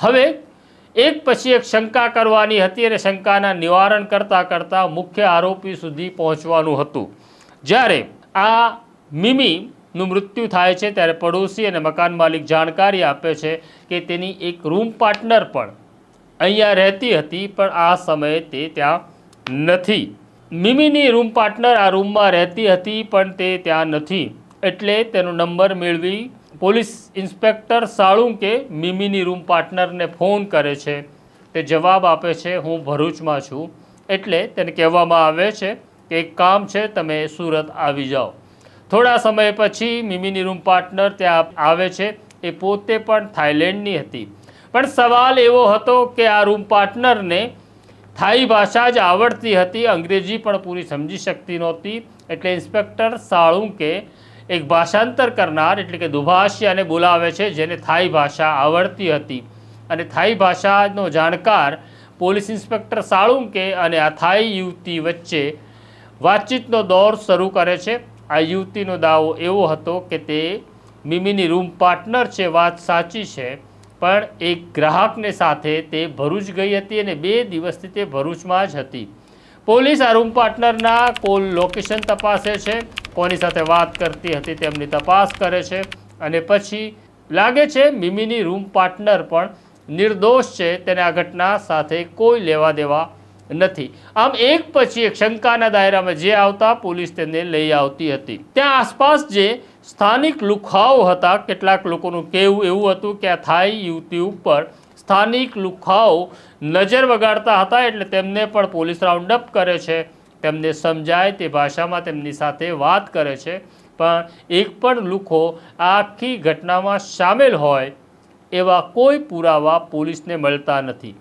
હવે એક પછી એક શંકા કરવાની હતી અને શંકાના નિવારણ કરતાં કરતાં મુખ્ય આરોપી સુધી પહોંચવાનું હતું. જ્યારે આ મિમીનું મૃત્યુ થાય છે ત્યારે પડોશી અને મકાન માલિક જાણકારી આપે છે કે તેની એક રૂમ પાર્ટનર પણ અહીંયા રહેતી હતી, પણ આ સમયે તે ત્યાં નથી. મિમીની રૂમ પાર્ટનર આ રૂમમાં રહેતી હતી, પણ તે ત્યાં નથી. એટલે તેનો નંબર મેળવી પોલીસ ઇન્સ્પેક્ટર સાળુંકે મિમીની રૂમ પાર્ટનરને ફોન કરે છે. તે જવાબ આપે છે, હું ભરૂચમાં છું. એટલે તેને કહેવામાં આવે છે કે, એક કામ છે, તમે સુરત આવી જાઓ. થોડા સમય પછી મિમીની રૂમ પાર્ટનર ત્યાં આવે છે. એ પોતે પણ થાઈલેન્ડની હતી. પણ સવાલ એવો હતો કે, આ રૂમ પાર્ટનરને થાઈ ભાષા જ આવડતી હતી. અંગ્રેજી પણ પૂરી સમજી શકતી નહોતી. એટલે ઇન્સ્પેક્ટર સાળુંકે એક ભાષાંતર કરનાર, એટલે કે દુભાષિયાને બોલાવે છે, જેને થાઈ ભાષા આવડતી હતી. અને થાઈ ભાષાનો જાણકાર પોલીસ ઇન્સ્પેક્ટર સાળુંકે અને આ થાઈ યુવતી વચ્ચે વાતચીતનો દોર શરૂ કરે છે. આ યુવતીનો દાવો એવો હતો કે તે મિમીની રૂમ પાર્ટનર છે, વાત સાચી છે, પણ એક ગ્રાહકને સાથે તે ભરૂચ ગઈ હતી અને બે દિવસથી તે ભરૂચમાં જ હતી. પોલીસ આ રૂમ પાર્ટનરના કોલ લોકેશન તપાસે છે. કોની સાથે વાત કરતી હતી તેમની તપાસ કરે છે. અને પછી લાગે છે મિમીની રૂમ પાર્ટનર પણ નિર્દોષ છે. તેને આ ઘટના સાથે કોઈ લેવા દેવા નથી. આમ એક પછી એક શંકાના દાયરામાં જે આવતા પોલીસ તેને લઈ આવતી હતી. ત્યાં આસપાસ જે સ્થાનિક લુખાઓ હતા, કેટલાક લોકોનું કહેવું એવું હતું કે આ થાઈ યુવતી ઉપર સ્થાનિક લુખાઓ નજર વગાડતા હતા, એટલે તેમને પણ પોલીસ રાઉન્ડ અપ કરે છે. તેમને સમજાય તે ભાષામાં તેમની સાથે વાત કરે છે. પણ એક પણ લુખો આખી ઘટનામાં સામેલ હોય એવા કોઈ પુરાવા પોલીસને મળતા નથી.